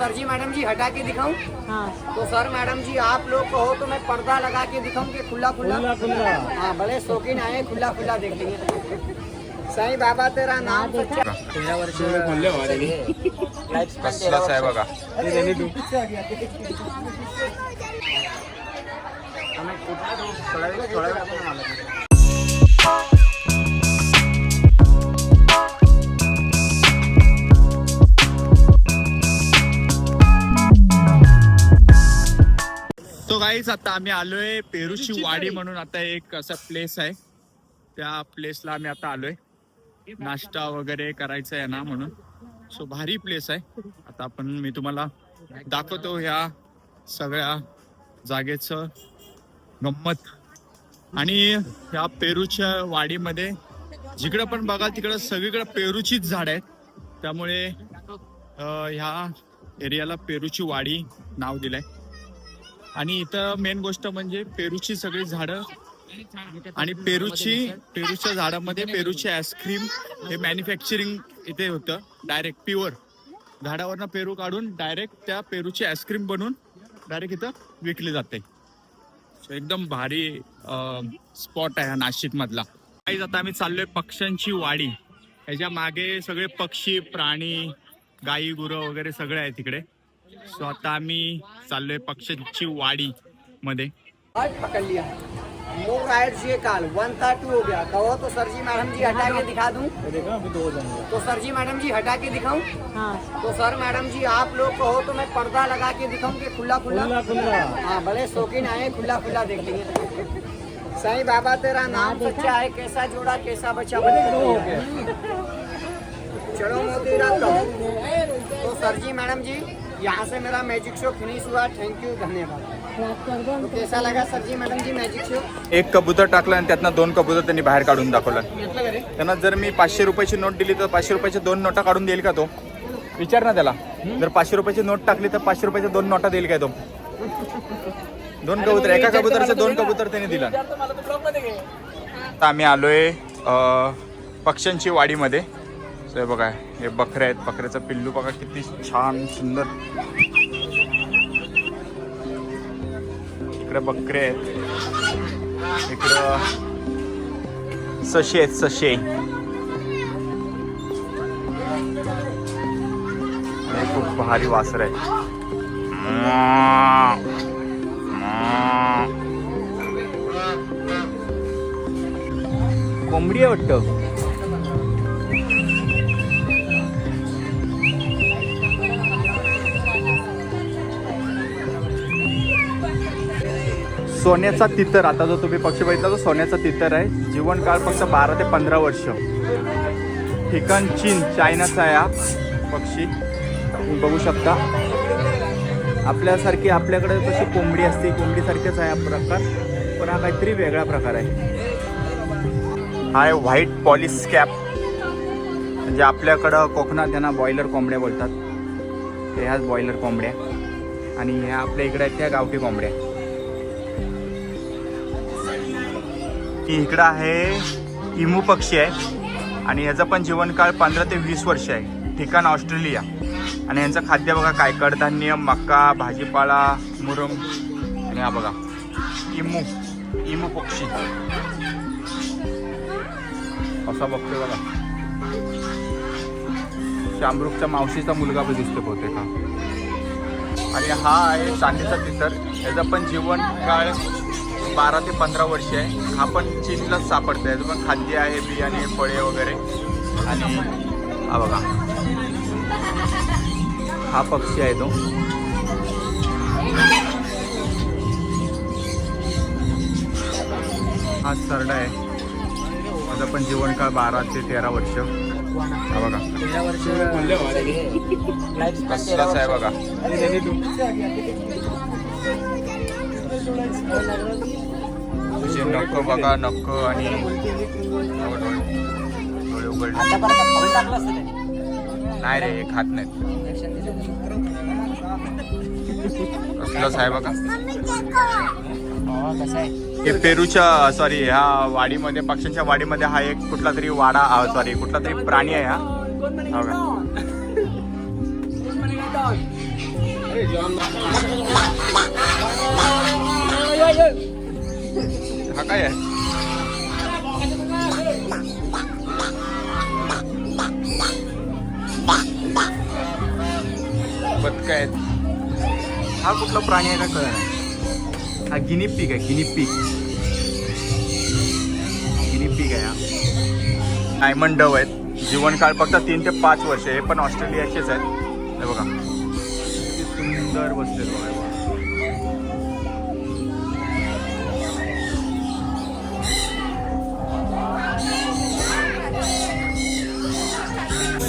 Sir ji madam जी हटा के दिखाऊँ? हाँ। तो सर मैडम जी आप लोग कहो तो मैं पर्दा लगा के दिखाऊँ कि खुला खुला? खुला हाँ बड़े शौकीन आए खुला खुला देखेंगे साईं बाबा तेरा नाम सच्चा कसलाच आहे बघा तो काहीच आता आम्ही आलोय पेरूची वाडी म्हणून आता एक असा प्लेस आहे. त्या प्लेसला आम्ही आता आलोय. नाश्ता वगैरे करायचा आहे ना म्हणून. सो भारी प्लेस आहे. आता आपण मी तुम्हाला दाखवतो ह्या सगळ्या जागेचं गंमत. आणि ह्या पेरूच्या वाडीमध्ये जिकडं पण बघाल तिकडं सगळीकडे पेरूचीच झाड आहेत. त्यामुळे ह्या एरियाला पेरूची वाडी नाव दिलंय. आणि इथं मेन गोष्ट म्हणजे पेरूची सगळी झाडं आणि पेरूची पेरूच्या झाडामध्ये पेरूची आईस्क्रीम हे मॅन्युफॅक्चरिंग इथे होतं डायरेक्ट प्युअर झाडावरनं पेरू काढून डायरेक्ट त्या पेरूची आईस्क्रीम बनवून डायरेक्ट इथं विकली जाते. एकदम भारी स्पॉट आहे हा नाशिक मधला काही आता आम्ही चाललोय पक्ष्यांची वाडी. ह्याच्या मागे सगळे पक्षी प्राणी गाई गुरं वगैरे सगळे आहे तिकडे सो आता आम्ही चाललोय पक्ष्यांची वाडी मध्ये. आज पकड़ लिया मोर राइड ये काल वन था टू हो गया कहो तो सर जी मैडम जी हटा के दिखा दूं. देखा अभी दो जन हैं। तो सर जी मैडम जी हटा के दिखाऊं. हाँ। तो सर मैडम जी आप लोग कहो तो मैं पर्दा लगा के दिखाऊं कि खुला खुला? खुला खुला। हाँ बड़े शौकीन आए खुला खुला देखेंगे साईं बाबा तेरा नाम सच्चा है कैसा जोड़ा कैसा बच्चा बने? चलो मोदी रात तो सर जी मैडम जी यहाँ से मेरा मैजिक शो फिनिश हुआ थैंक यू धन्यवाद। कैसा लगा sir ji madam ji magic show एक कबूतर टाकलं आणि त्यातनं दोन कबूतर त्यांनी बाहेर काढून दाखवलं. त्यांना जर मी पाचशे रुपयाची नोट दिली तर पाचशे रुपयाच्या दोन नोटा काढून देईल का तो? विचार ना त्याला. जर पाचशे रुपयाची नोट टाकली तर पाचशे रुपयाच्या दोन नोटा देईल काय तो? दोन कबूतर एका कबुतरचे दोन कबूतर त्याने दिला. आम्ही आलोय पक्ष्यांची वाडीमध्ये. हे बघा हे बकरे आहेत. बकऱ्याचं पिल्लू बघा किती छान सुंदर. इकडे बकरे आहेत. इकडं सशे आहेत सशे. खूप भारी वासर आहे कोंबडी आहे वाटतं. सोन्याचा तितर. आता जो तुम्ही पक्षी बघितला तो सोन्याचा तितर आहे. जीवनकाळ फक्त बारा ते पंधरा वर्ष. ठिकाण चीन चायनाचा आहे हा पक्षी. तुम्ही बघू शकता. आपल्यासारखी आपल्याकडे कशी कोंबडी असते. कोंबडीसारखेच आहे हा प्रकार. पण हा काहीतरी वेगळा प्रकार आहे. हा आहे व्हाईट पॉलिस कॅप म्हणजे आपल्याकडं कोकणात त्यांना बॉयलर कोंबड्या बोलतात. ते ह्याच बॉयलर कोंबड्या. आणि ह्या आपल्या इकडे आहेत त्या गावठी कोंबड्या. की इकडं आहे इमू पक्षी आहे आणि याचा पण जीवनकाळ पंधरा ते वीस वर्ष आहे. ठिकाण ऑस्ट्रेलिया. आणि यांचं खाद्य बघा काय कडधान्य मका भाजीपाला मुरम. आणि हा बघा इमू इमू पक्षी. असा बघतोय बघा. शामरुखच्या मावशीचा मुलगा पण दिसतो बहुतेक हा. आणि हा आहे चांदीचा तिसर याचा पण जीवनकाळ बारा ते पंधरा वर्ष आहे. हा पण चीनलाच सापडतं याचं पण खाद्य आहे बियाणे फळे वगैरे. आणि हा बघा. हा पक्षी आहे तो. हा सरडा आहे. माझा पण जीवनकाळ बारा ते तेरा वर्ष. हा बघा. कसलाच आहे बघा. तुझे नख बघा नख आणि डोळे. नाही रे हे खात नाहीत. कसलंच आहे बघा. हो, हे पेरूच्या सॉरी ह्या वाडीमध्ये पक्ष्यांच्या वाडीमध्ये हा एक कुठला तरी वाडा सॉरी कुठला तरी प्राणी आहे हा. हो का? हा काय आहे? बदक आहेत. हा कुठला प्राणी आहे का कळ हा गिनी पीक आहे गिनी पीक गिनी पीक आहे हा. डायमंड डव आहेत. जीवनकाळ फक्त तीन ते पाच वर्ष हे पण ऑस्ट्रेलियाचेच आहेत. हे बघा. किती सुंदर बसले बघा.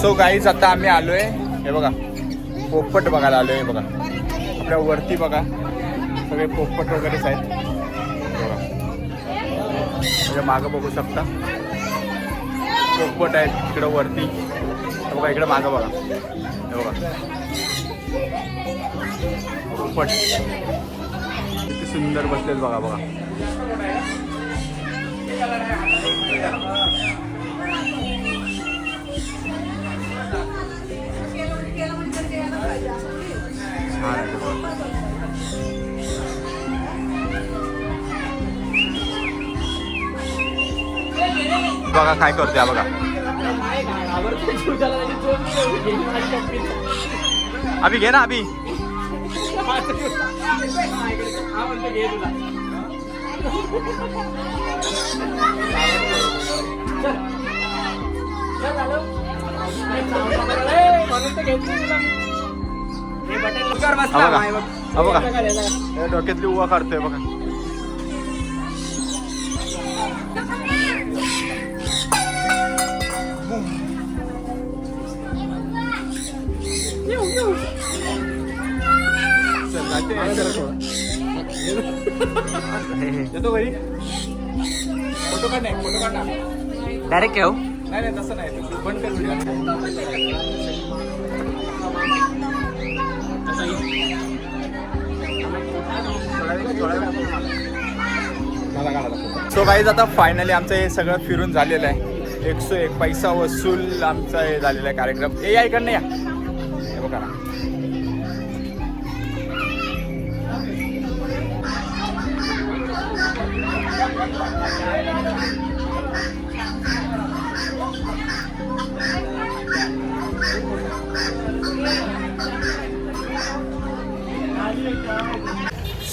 सो गाईज आता आम्ही आलोय. हे बघा. पोपट बघायला आलोय बघा. आपल्या वरती बघा. सगळे पोपट वगैरेच आहेत. म्हणजे मागं बघू शकता. पोपट आहेत इकडं वरती. बघा इकडं मागं बघा. हे बघा. पोपट. किती सुंदर बसलेत बघा बघा. छान. बघा काय करतोय बघा. अभि घे ना अभि. बघा. बघा. डोक्यातली उभा काढतोय बघा. येतो घरी? फोटो काढ नाही फोटो काढ ना. डायरेक्ट येऊ. नाही नाही तसं नाही बंद कर व्हिडिओ सो गाईज आता फायनली आमचं हे सगळं फिरून झालेलं आहे. एकशे एक पैसा वसूल आमचा हे झालेला आहे कार्यक्रम. ए या इकडनं या. हे बघा.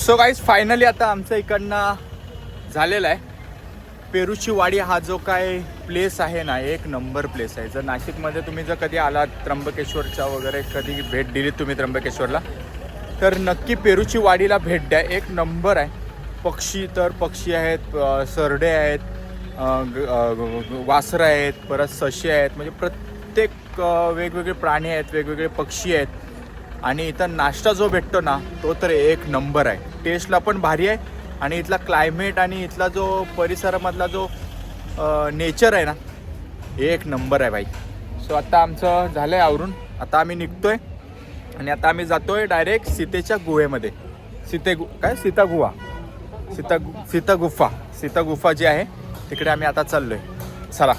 सो गाईज फायनली आता आमच्या इकडनं झालेलं आहे. पेरूची वाडी हा जो काय प्लेस आहे ना एक नंबर प्लेस आहे. जर नाशिकमध्ये तुम्ही जर कधी आलात त्र्यंबकेश्वरच्या वगैरे कधी भेट दिलीत तुम्ही त्र्यंबकेश्वरला तर नक्की पेरूची वाडीला भेट द्या. एक नंबर आहे. पक्षी तर पक्षी आहेत सरडे आहेत ग- वासरं आहेत परत सशे आहेत. म्हणजे प्रत्येक वेगवेगळे प्राणी आहेत वेगवेगळे पक्षी आहेत. आणि इथं नाश्ता जो भेटतो ना तो तर एक नंबर आहे. टेस्टला पण भारी आहे. आणि इथला क्लायमेट आणि इथला जो परिसरामधला जो नेचर आहे ना एक नंबर आहे भाई. सो आता आमचं झालं आहे आवरून. आता आम्ही निघतोय. आणि आता आम्ही जातोय डायरेक्ट सीतेच्या गुहेमध्ये. सीते गु काय? सीता गुहा सीता गु- सीता गुफा सीता गुफा जी आहे तिकडे आम्ही आता चाललो आहे चला.